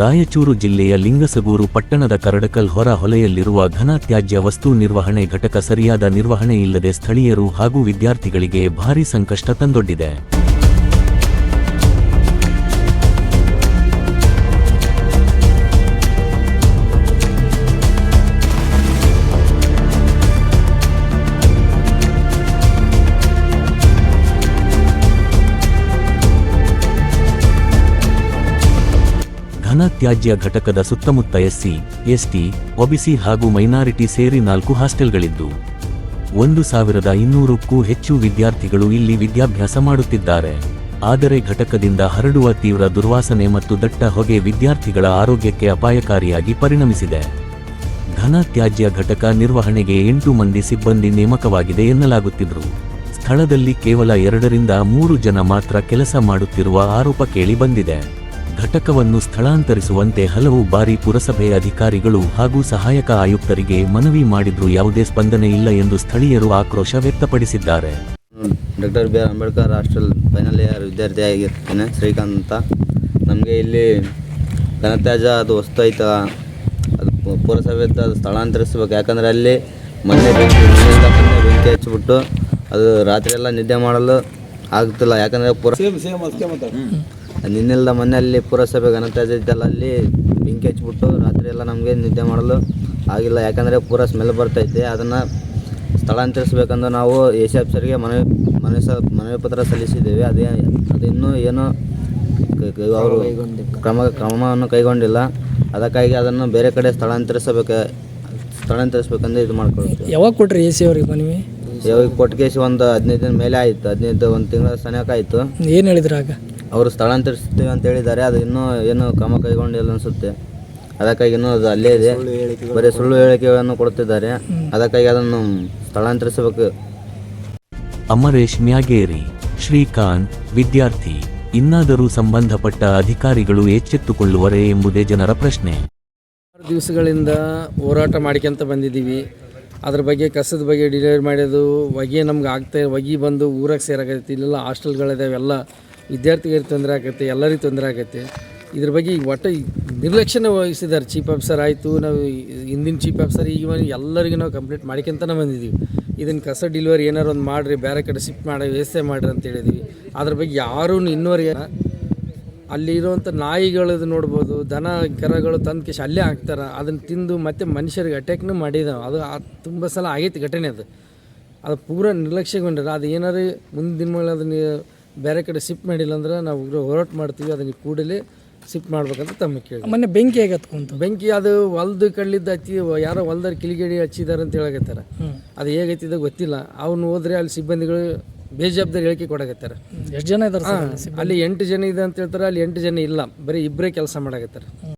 ರಾಯಚೂರು ಜಿಲ್ಲೆಯ ಲಿಂಗಸಗೂರು ಪಟ್ಟಣದ ಕರಡಕಲ್ ಹೊರ ಹೊಲೆಯಲ್ಲಿರುವ ಘನ ತ್ಯಾಜ್ಯ ವಸ್ತು ನಿರ್ವಹಣೆ ಘಟಕ ಸರಿಯಾದ ನಿರ್ವಹಣೆ ಇಲ್ಲದೆ ಸ್ಥಳೀಯರು ಹಾಗೂ ವಿದ್ಯಾರ್ಥಿಗಳಿಗೆ ಭಾರೀ ಸಂಕಷ್ಟ ತಂದೊಡ್ಡಿದೆ. ಘನ ತ್ಯಾಜ್ಯ ಘಟಕದ ಸುತ್ತಮುತ್ತ ಎಸ್ಸಿ, ಎಸ್ಟಿ, ಒಬಿಸಿ ಹಾಗೂ ಮೈನಾರಿಟಿ ಸೇರಿ ನಾಲ್ಕು ಹಾಸ್ಟೆಲ್ಗಳಿದ್ದು, ಒಂದು ಸಾವಿರದ ಇನ್ನೂರಕ್ಕೂ ಹೆಚ್ಚು ವಿದ್ಯಾರ್ಥಿಗಳು ಇಲ್ಲಿ ವಿದ್ಯಾಭ್ಯಾಸ ಮಾಡುತ್ತಿದ್ದಾರೆ. ಆದರೆ ಘಟಕದಿಂದ ಹರಡುವ ತೀವ್ರ ದುರ್ವಾಸನೆ ಮತ್ತು ದಟ್ಟ ಹೊಗೆ ವಿದ್ಯಾರ್ಥಿಗಳ ಆರೋಗ್ಯಕ್ಕೆ ಅಪಾಯಕಾರಿಯಾಗಿ ಪರಿಣಮಿಸಿದೆ. ಘನ ತ್ಯಾಜ್ಯ ಘಟಕ ನಿರ್ವಹಣೆಗೆ ಎಂಟು ಮಂದಿ ಸಿಬ್ಬಂದಿ ನೇಮಕವಾಗಿದೆ ಎನ್ನಲಾಗುತ್ತಿದ್ದರು ಸ್ಥಳದಲ್ಲಿ ಕೇವಲ ಎರಡರಿಂದ ಮೂರು ಜನ ಮಾತ್ರ ಕೆಲಸ ಮಾಡುತ್ತಿರುವ ಆರೋಪ ಕೇಳಿ ಬಂದಿದೆ. ಘಟಕವನ್ನು ಸ್ಥಳಾಂತರಿಸುವಂತೆ ಹಲವು ಬಾರಿ ಪುರಸಭೆ ಅಧಿಕಾರಿಗಳು ಹಾಗೂ ಸಹಾಯಕ ಆಯುಕ್ತರಿಗೆ ಮನವಿ ಮಾಡಿದ್ರೂ ಯಾವುದೇ ಸ್ಪಂದನೆ ಇಲ್ಲ ಎಂದು ಸ್ಥಳೀಯರು ಆಕ್ರೋಶ ವ್ಯಕ್ತಪಡಿಸಿದ್ದಾರೆ. Doctor B R Ambedkar hostel final year ವಿದ್ಯಾರ್ಥಿ ಆಗಿರ್ತೇನೆ ಶ್ರೀಕಾಂತ್ ಅಂತ. ನಮಗೆ ಇಲ್ಲಿ ಘನತ್ಯಾಜ್ಯ ಅದು ವಸ್ತು ಐತ ಅದು ಪುರಸಭೆ ಅಂತ ಅದು ಸ್ಥಳಾಂತರಿಸ್ಬೇಕು. ಯಾಕಂದರೆ ಅಲ್ಲಿ ಮನೆ ಬೆಂಕಿ ಮೊನ್ನೆ ಬೆಂಕಿ ಹಚ್ಚಿಬಿಟ್ಟು ಅದು ರಾತ್ರಿ ಎಲ್ಲ ನಿದ್ದೆ ಮಾಡಲು ಆಗ್ತಿಲ್ಲ. ಯಾಕಂದರೆ ಪುರ ನಿನ್ನೆಲ್ಲ ಮನೆಯಲ್ಲಿ ಪುರಸಭೆ ಘನತ್ಯಾಜ್ಯ ಇದ್ದಲ್ಲ ಅಲ್ಲಿ ಬೆಂಕಿ ಹಚ್ಬಿಟ್ಟು ರಾತ್ರಿ ಎಲ್ಲ ನಮಗೆ ನಿದ್ದೆ ಮಾಡಲು ಆಗಿಲ್ಲ. ಯಾಕಂದರೆ ಪೂರ ಸ್ಮೆಲ್ ಬರ್ತೈತೆ ಅದನ್ನು ಸ್ಥಳಾಂತರಿಸಬೇಕೆಂದು ನಾವು ಎ ಸಿ ಆಫೀಸರ್ಗೆ ಮನವಿ ಮನವಿ ಸ ಮನವಿ ಪತ್ರ ಸಲ್ಲಿಸಿದ್ದೇವೆ. ಅದೇ ಅದಿನ್ನೂ ಏನೂ ಅವರು ಕ್ರಮ ಕ್ರಮವನ್ನು ಕೈಗೊಂಡಿಲ್ಲ. ಅದಕ್ಕಾಗಿ ಅದನ್ನು ಬೇರೆ ಕಡೆ ಸ್ಥಳಾಂತರಿಸಬೇಕು ಸ್ಥಳಾಂತರಿಸಬೇಕಂದ್ರೆ ಇದು ಮಾಡ್ಕೊಳ್ತೀವಿ. ಯಾವಾಗ ಕೊಟ್ರಿ ಎ ಸಿ ಅವ್ರಿಗೆ ಮನವಿ? ಯಾವಾಗ ಕೊಟ್ಟಿಗೆ ಒಂದು ಹದಿನೈದು ದಿನ ಮೇಲೆ ಆಯಿತು. ಹದಿನೈದು ಒಂದು ತಿಂಗಳ ಸನಿಯಾಕ ಆಯಿತು. ಏನು ಹೇಳಿದ್ರು ಆಗ ಅವರು ಸ್ಥಳಾಂತರಿಸ್ತೀವಿ ಅಂತ ಹೇಳಿದ್ದಾರೆ. ಅದು ಇನ್ನೂ ಏನು ಕ್ರಮ ಕೈಗೊಂಡಿಲ್ಲ ಅನಿಸುತ್ತೆ. ಅದಕ್ಕಾಗಿ ಇನ್ನೂ ಅದು ಅಲ್ಲೇ ಇದೆ. ಬರೀ ಸುಳ್ಳು ಹೇಳಿಕೆಗಳನ್ನು ಕೊಡುತ್ತಿದ್ದಾರೆ ಅದಕ್ಕಾಗಿ ಅದನ್ನು ಸ್ಥಳಾಂತರಿಸಬೇಕು. ಅಮರೇಶ್ ಮ್ಯಾಗೇರಿ ಶ್ರೀಕಾಂತ್ ವಿದ್ಯಾರ್ಥಿ ಇನ್ನಾದರೂ ಸಂಬಂಧಪಟ್ಟ ಅಧಿಕಾರಿಗಳು ಎಚ್ಚೆತ್ತುಕೊಳ್ಳುವರೇ ಎಂಬುದೇ ಜನರ ಪ್ರಶ್ನೆ. ದಿವಸಗಳಿಂದ ಹೋರಾಟ ಮಾಡ್ಕೊಂತ ಬಂದಿದ್ದೀವಿ. ಅದ್ರ ಬಗ್ಗೆ ಕಸದ ಬಗ್ಗೆ ಡಿಲಿವರಿ ಮಾಡೋದು ಹೊಗೆ ನಮ್ಗೆ ಆಗ್ತಾ ಹೊಗೆ ಬಂದು ಊರಾಗ ಸೇರಾಗೈತಿ ಇಲ್ಲೆಲ್ಲ ಹಾಸ್ಟೆಲ್ಗಳಿದಾವೆ ಎಲ್ಲ. ವಿದ್ಯಾರ್ಥಿಗಳಿಗೆ ತೊಂದರೆ ಆಗತ್ತೆ, ಎಲ್ಲರಿಗೂ ತೊಂದರೆ ಆಗತ್ತೆ, ಇದ್ರ ಬಗ್ಗೆ ಈಗ ಒಟ್ಟು ನಿರ್ಲಕ್ಷ್ಯನ ವಹಿಸಿದ್ದಾರೆ. ಚೀಫ್ ಆಫೀಸರ್ ಆಯಿತು, ನಾವು ಹಿಂದಿನ ಚೀಫ್ ಆಫೀಸರ್ ಈಗ ಎಲ್ಲರಿಗೂ ನಾವು ಕಂಪ್ಲೀಟ್ ಮಾಡ್ಕೊಂತನೇ ಬಂದಿದ್ದೀವಿ. ಇದನ್ನು ಕಸ ಡಿಲಿವರಿ ಏನಾರು ಒಂದು ಮಾಡಿರಿ, ಬೇರೆ ಕಡೆ ಶಿಫ್ಟ್ ಮಾಡಿ, ವ್ಯವಸ್ಥೆ ಮಾಡಿರಿ ಅಂತ ಹೇಳಿದ್ವಿ ಅದ್ರ ಬಗ್ಗೆ ಯಾರೂ ಇನ್ನೂವರೆಗೆ ಅಲ್ಲಿರುವಂಥ ನಾಯಿಗಳದ್ದು ನೋಡ್ಬೋದು, ದನ, ಕರಗಳು ತಂದು ಕಿಶ್ ಅಲ್ಲೇ ಹಾಕ್ತಾರೆ. ಅದನ್ನು ತಿಂದು ಮತ್ತೆ ಮನುಷ್ಯರಿಗೆ ಅಟ್ಯಾಕ್ನೂ ಮಾಡಿದ್ದಾವೆ ಅದು ತುಂಬ ಸಲ ಆಗೈತೆ ಘಟನೆ ಅದು. ಅದು ಪೂರ ನಿರ್ಲಕ್ಷ್ಯಗೊಂಡ್ರೆ. ಅದು ಏನಾರು ಮುಂದಿನ ಮೇಲೆ ಅದನ್ನ ಬೇರೆ ಕಡೆ ಶಿಫ್ಟ್ ಮಾಡಿಲ್ಲ ಅಂದ್ರೆ ನಾವು ಉಗ್ರ ಹೋರಾಟ ಮಾಡ್ತೀವಿ ಅದನ್ನ ಕೂಡಲೇ ಶಿಫ್ಟ್ ಮಾಡ್ಬೇಕಂತ ತಮ್ಮ ಕೇಳಿ ಮೊನ್ನೆ ಬೆಂಕಿ ಹೇಗೆ ಹತ್ಕೊಂತ ಬೆಂಕಿ ಅದು ಹೊಲ್ದ ಕಳ್ಳಿದ್ದ ಹಚ್ಚಿ ಯಾರೋ ಹೊಲ್ದಾರ ಕಿಲಿಗೇಡಿ ಹಚ್ಚಿದಾರೆ ಅಂತ ಹೇಳಕತ್ತಾರ. ಅದು ಹೇಗೈತಿದ ಗೊತ್ತಿಲ್ಲ. ಅವ್ನು ಹೋದ್ರೆ ಅಲ್ಲಿ ಸಿಬ್ಬಂದಿಗಳು ಬೇಜವಾಬ್ದಾರಿ ಹೇಳಿಕೆ ಕೊಡಕತ್ತಾರ. ಎಷ್ಟು ಜನ ಇದ್ದಾರೆ ಅಲ್ಲಿ ಎಂಟು ಜನ ಇದೆ ಅಂತ ಹೇಳ್ತಾರೆ ಅಲ್ಲಿ ಎಂಟು ಜನ ಇಲ್ಲ. ಬರೀ ಇಬ್ಬರೇ ಕೆಲಸ ಮಾಡಕತ್ತಾರೆ.